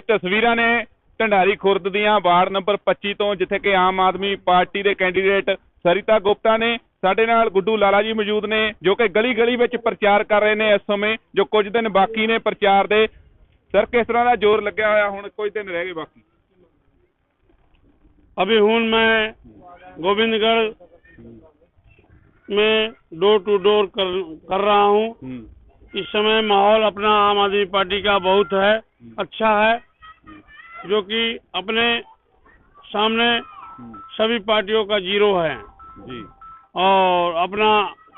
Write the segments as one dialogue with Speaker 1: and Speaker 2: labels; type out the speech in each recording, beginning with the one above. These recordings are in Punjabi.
Speaker 1: ਤਸਵੀਰਾਂ ਨੇ ਢੰਡਾਰੀ ਖੁਰਦ ਦੀਆਂ ਵਾਰਡ ਨੰਬਰ 25 ਤੋਂ ਜਿੱਥੇ ਕਿ ਆਮ ਆਦਮੀ ਪਾਰਟੀ ਦੇ ਕੈਂਡੀਡੇਟ ਸਰਿਤਾ ਗੁਪਤਾ ਨੇ ਸਾਡੇ ਨਾਲ ਗੁੱਡੂ ਲਾਲਾ ਜੀ ਮੌਜੂਦ ਨੇ ਜੋ ਕਿ ਗਲੀ ਗਲੀ ਵਿੱਚ ਪ੍ਰਚਾਰ ਕਰ ਰਹੇ ਨੇ ਇਸ ਸਮੇਂ ਜੋ ਕੁਝ ਦਿਨ ਬਾਕੀ ਨੇ ਪ੍ਰਚਾਰ ਦੇ ਸਰ ਕਿਸ ਤਰ੍ਹਾਂ ਦਾ ਜ਼ੋਰ ਲੱਗਿਆ ਹੋਇਆ ਹੁਣ ਕੁਝ ਦਿਨ ਰਹਿ ਗਏ ਬਾਕੀ
Speaker 2: अभी हूँ मैं गोविंदगढ़ में डोर टू डोर कर कर रहा हूँ
Speaker 1: ਹੂੰ
Speaker 2: इस समय माहौल अपना आम आदमी पार्टी का बहुत है अच्छा है जो कि अपने सामने सभी पार्टियों का ज़ीरो है।
Speaker 1: ਜੀ
Speaker 2: और अपना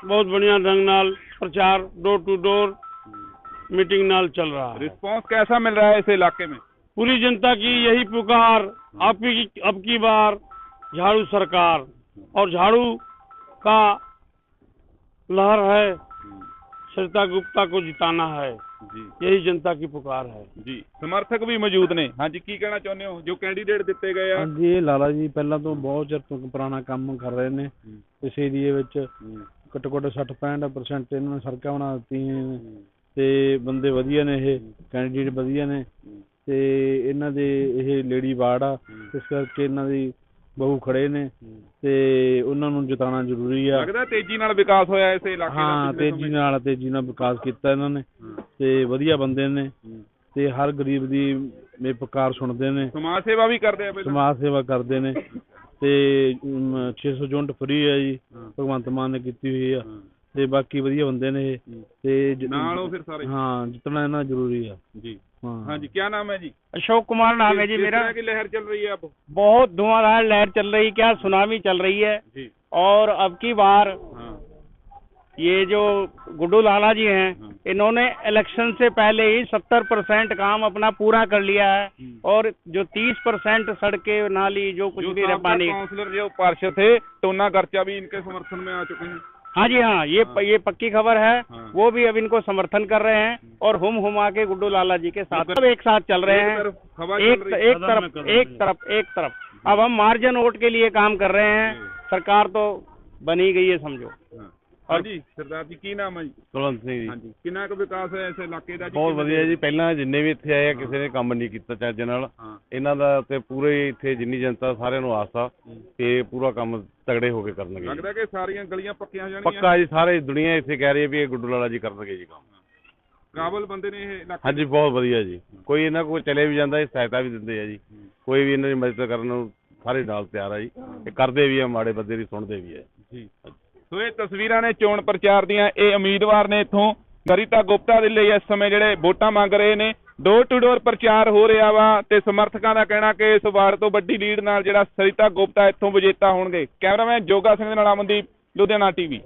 Speaker 2: बहुत बढ़िया ढंग नाल प्रचार डोर टू डोर मीटिंग नाल चल रहा है।
Speaker 1: रिस्पांस कैसा मिल रहा है इस इलाके में?
Speaker 2: पूरी जनता की यही पुकार आपकी अब की बार झाड़ू सरकार। और झाड़ू का लहर है सरिता गुप्ता को जिताना है।
Speaker 1: ਜੀ
Speaker 2: यही जनता की पुकार है
Speaker 1: ਜੀ ਸਮਰਥਕ ਵੀ ਮੌਜੂਦ ਨੇ ਹਾਂਜੀ ਕੀ ਕਹਿਣਾ ਚਾਹੁੰਦੇ ਹੋ ਜੋ ਕੈਂਡੀਡੇਟ ਦਿੱਤੇ ਗਏ ਆ
Speaker 3: ਹਾਂਜੀ ਇਹ ਲਾਲਾ ਜੀ ਪਹਿਲਾਂ ਤੋਂ ਬਹੁਤ ਚਿਰ ਤੋਂ ਪੁਰਾਣਾ ਕੰਮ ਕਰ ਰਹੇ ਨੇ ਇਸ ਏਰੀਏ ਵਿੱਚ ਘੱਟੋ ਘੱਟ 60 65% ਇਹਨਾਂ ਨੇ ਸੜਕਾਂ ਬਣਾ ਦਿੱਤੀਆਂ ਨੇ ਤੇ ਬੰਦੇ ਵਧੀਆ ਨੇ ਇਹ ਕੈਂਡੀਡੇਟ ਵਧੀਆ ਨੇ ਤੇ ਇਹਨਾਂ ਦੇ ਇਹ ਲੇਡੀ ਵਾਰਡ ਆ ਇਸ ਕਰਕੇ ਇਹਨਾਂ ਦੀ ਬਹੂ ਖੜੇ ਨੇ ਤੇ ਉਹਨਾਂ ਨੂੰ ਜਿਤਾਉਣਾ ਜ਼ਰੂਰੀ ਆ
Speaker 1: ਲੱਗਦਾ ਤੇਜ਼ੀ ਨਾਲ ਵਿਕਾਸ ਹੋਇਆ ਇਸ ਇਲਾਕੇ ਦਾ
Speaker 3: ਹਾਂ
Speaker 1: ਪਿਛਲੇ
Speaker 3: ਤੇਜ਼ੀ
Speaker 1: ਸਮੇਂ 'ਚ?
Speaker 3: ਨਾਲ ਤੇਜ਼ੀ ਨਾਲ ਵਿਕਾਸ ਕੀਤਾ ਇਹਨਾਂ ਨੇ ਤੇ ਵਧੀਆ ਬੰਦੇ ਨੇ ਤੇ ਹਰ ਗਰੀਬ ਦੀ ਮੇ ਪੁਕਾਰ ਸੁਣਦੇ ਨੇ
Speaker 1: ਸਮਾਜ ਸੇਵਾ ਵੀ ਕਰਦੇ ਆ ਪਹਿਲਾਂ
Speaker 3: ਸਮਾਜ ਸੇਵਾ ਕਰਦੇ ਨੇ ਤੇ ਅਮ, 600 ਯੂਨਿਟ ਫ੍ਰੀ ਹੈ ਜੀ
Speaker 1: ਹਾਂ।
Speaker 3: ਭਗਵੰਤ ਮਾਨ ਨੇ ਕੀਤੀ ਹੋਈ ਆ
Speaker 1: ਹਾਂ।
Speaker 3: ਤੇ ਬਾਕੀ ਵਧੀਆ ਬੰਦੇ ਨੇ ਇਹ ਤੇ ਜ-
Speaker 1: ਨਾਲ ਹੋ ਫਿਰ ਸਾਰੇ
Speaker 3: ਹਾਂ ਜਿੱਤਣਾ ਇਹਨਾਂ ਜ਼ਰੂਰੀ ਆ
Speaker 1: ਜੀ
Speaker 3: ਹਾਂ
Speaker 1: ਹਾਂਜੀ ਕੀ ਨਾਮ ਹੈ जी
Speaker 4: अशोक कुमार नाम है जी
Speaker 1: किस
Speaker 4: मेरा
Speaker 1: तरह की लहर चल रही है अब
Speaker 4: बहुत धुआंधार लहर चल रही क्या सुनामी चल रही है
Speaker 1: जी
Speaker 4: और अब की बार
Speaker 1: हाँ
Speaker 4: ये जो गुड्डू लाला जी हैं
Speaker 1: हाँ।
Speaker 4: इन्होंने इलेक्शन से पहले ही सत्तर परसेंट काम अपना पूरा कर लिया है और जो तीस परसेंट सड़कें नाली जो कुछ
Speaker 1: जो
Speaker 4: भी रहा पानी
Speaker 1: काउंसलर जो पार्षद थे टोना गर्चा भी इनके समर्थन में आ चुके हैं।
Speaker 4: हाँ जी हाँ ये
Speaker 1: हाँ।
Speaker 4: ये पक्की खबर है।
Speaker 1: हाँ।
Speaker 4: वो भी अब इनको समर्थन कर रहे हैं और हुम हुमा के गुड्डू लाला जी के साथ सब एक साथ चल रहे हैं। एक
Speaker 1: चल रही है।
Speaker 4: एक तरफ़ एक तरफ़ एक तरफ़। अब हम मार्जिन वोट के लिए काम कर रहे हैं। सरकार तो बनी गई है समझो।
Speaker 1: ਹਾਂਜੀ ਸਰਦਾਰ ਜੀ ਕੀ ਨਾਮ ਹੈ ਜੀ?
Speaker 5: ਕੁਲਵੰਤ ਸਿੰਘ ਜੀ।
Speaker 1: ਹਾਂਜੀ ਕਿੰਨਾ ਕੁ ਵਿਕਾਸ ਹੋਇਆ ਇਸ ਇਲਾਕੇ ਦਾ
Speaker 5: ਬਹੁਤ ਵਧੀਆ ਜੀ। ਪਹਿਲਾਂ ਜਿੰਨੇ ਵੀ ਇੱਥੇ ਆਏ ਆ ਕਿਸੇ ਨੇ ਕੰਮ ਨਹੀਂ ਕੀਤਾ ਚੱਜ ਨਾਲ। ਇਹਨਾਂ ਦਾ ਤੇ ਪੂਰੇ ਇੱਥੇ ਜਿੰਨੀ ਜਨਤਾ ਸਾਰਿਆਂ ਨੂੰ ਆਸਾ ਤੇ ਪੂਰਾ ਕੰਮ ਤਗੜੇ ਹੋ ਕੇ ਕਰਨਗੇ
Speaker 1: ਲੱਗਦਾ ਕਿ ਸਾਰੀਆਂ ਗਲੀਆਂ ਪੱਕੀਆਂ ਜਾਣਗੀਆਂ?
Speaker 5: ਪੱਕਾ ਜੀ ਸਾਰੇ ਦੁਨੀਆ ਇੱਥੇ ਕਹਿ ਰਹੀ ਹੈ ਵੀ ਇਹ ਗੁੱਡੂ ਲਾਲਾ ਜੀ ਕਰਨਗੇ ਜੀ ਕੰਮ।
Speaker 1: ਕਾਬਲ ਬੰਦੇ ਨੇ ਇਹ ਇਲਾਕਾ
Speaker 5: ਹਾਂਜੀ ਬਹੁਤ ਵਧੀਆ ਜੀ। ਕੋਈ ਇਹਨਾਂ ਕੋਲ ਚਲੇ ਵੀ ਜਾਂਦਾ ਇਹ ਸਹਾਇਤਾ ਵੀ ਦਿੰਦੇ ਆ ਜੀ। ਕੋਈ ਵੀ ਇਹਨਾਂ ਦੀ ਮਦਦ ਕਰਨ ਨੂੰ ਸਾਰੇ ਨਾਲ ਤਿਆਰ ਆ ਜੀ। ਇਹ ਕਰਦੇ ਵੀ ਆ ਮਾੜੇ ਬੰਦੇ ਦੀ ਸੁਣਦੇ ਵੀ ਆ।
Speaker 1: ਜੀ। ਸੋ ਇਹ ਤਸਵੀਰਾਂ ਨੇ ਚੋਣ ਪ੍ਰਚਾਰ ਦੀਆਂ। ਇਹ ਉਮੀਦਵਾਰ ਨੇ ਇੱਥੋਂ ਗਰੀਤਾ ਗੁਪਤਾ ਦੇ ਲਈ ਇਸ ਸਮੇਂ ਜਿਹੜੇ ਵੋਟਾਂ ਮੰਗ ਰਹੇ ਨੇ। ਡੋਰ ਟੂ ਡੋਰ ਪ੍ਰਚਾਰ ਹੋ ਰਿਹਾ ਵਾ ਤੇ ਸਮਰਥਕਾਂ ਦਾ ਕਹਿਣਾ ਕਿ ਇਸ ਵਾਰ ਤੋਂ ਵੱਡੀ ਲੀਡ ਨਾਲ ਜਿਹੜਾ ਸਰਿਤਾ ਗੁਪਤਾ ਇੱਥੋਂ ਵਿਜੇਤਾ ਹੋਣਗੇ। ਕੈਮਰਾਮੈਨ ਜੋਗਾ ਸਿੰਘ ਦੇ ਨਾਲ ਅਮਨਦੀਪ, ਲੁਧਿਆਣਾ ਟੀਵੀ